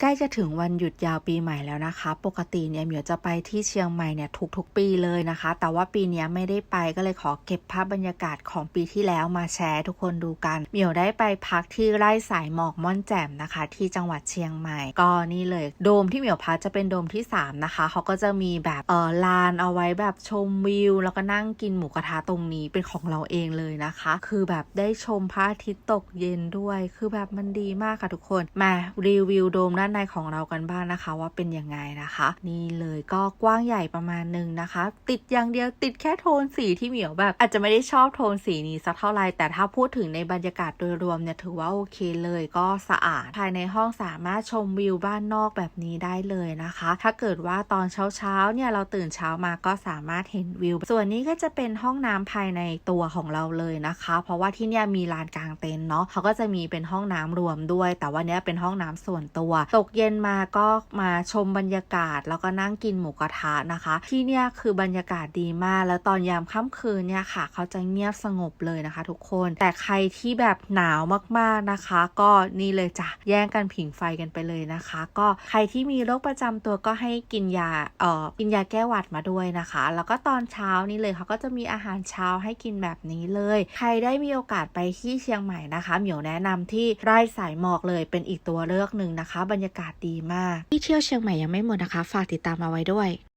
ใกล้จะถึงวันหยุดยาวปีใหม่แล้วนะคะ ปกติเนี่ยเหมียวจะไปที่เชียงใหม่เนี่ยทุกๆปีเลยนะคะ แต่ว่าปีนี้ไม่ได้ไปก็เลยขอเก็บภาพบรรยากาศของปีที่แล้วมาแชร์ทุกคนดูกัน เหมียวได้ไปพักที่ไร่สายหมอกม่อนแจ่มนะคะ ที่จังหวัดเชียงใหม่ ก็นี่เลย โดมที่เหมียวพักจะเป็นโดมที่ 3 นะคะ เขาก็จะมีแบบเออลานเอาไว้แบบชมวิว แล้วก็นั่งกินหมูกระทะตรงนี้เป็นของเราเองเลยนะคะ คือแบบได้ชมพระอาทิตย์ตกเย็นด้วย คือแบบมันดีมากค่ะทุกคน มารีวิวโดมด้านในของเรากันบ้างนะคะ ว่าเป็นยังไงนะคะ นี่เลยก็กว้างใหญ่ประมาณหนึงนะคะ ติดอย่างเดียวติดแค่โทนสีที่เหมียวแบบ อาจจะไม่ได้ชอบโทนสีนี้สักเท่าไหร่แต่ถ้าพูดถึงในบรรยากาศโดยรวมเนี่ยถือว่าโอเคเลยก็สะอาด ภายในห้องสามารถชมวิวบ้านนอกแบบนี้ได้เลยนะคะ ถ้าเกิดว่าตอนเช้าเช้าๆเนี่ยเราตื่นเช้ามาก็สามารถเห็นวิว ส่วนนี้ก็จะเป็นห้องน้ำภายในตัวของเราเลยนะคะ เพราะว่าที่เนี่ยมีลานกลางเต็นท์เนาะเขาก็จะมีเป็นห้องน้ำรวมด้วย แต่ว่าเนี้ยเป็นห้องน้ำส่วนตัวตกเย็นมาก็มาชมบรรยากาศ แล้วก็นั่งกินหมูกระทะนะคะ ที่เนี่ยคือบรรยากาศดีมาก แล้วตอนยามค่ำคืนเนี่ยค่ะ เขาจะเงียบสงบเลยนะคะ ทุกคน แต่ใครที่แบบหนาวมากๆนะคะ ก็นี่เลยจ้ะแย่งกันผิงไฟกันไปเลยนะคะ ก็ใครที่มีโรคประจำตัวก็ให้กินยาเอ่อกินยาแก้หวัดมาด้วยนะคะ แล้วก็ตอนเช้านี่เลยเขาก็จะมีอาหารเช้าให้กินแบบนี้เลย ใครได้มีโอกาสไปที่เชียงใหม่นะคะ เหมียวแนะนำที่ไร่สายหมอกเลยเป็นอีกตัวเลือกหนึ่งนะคะ บรรยยากาศดีมาก ที่เที่ยวเชียงใหม่ยังไม่หมดนะคะ ฝากติดตามเอาไว้ด้วย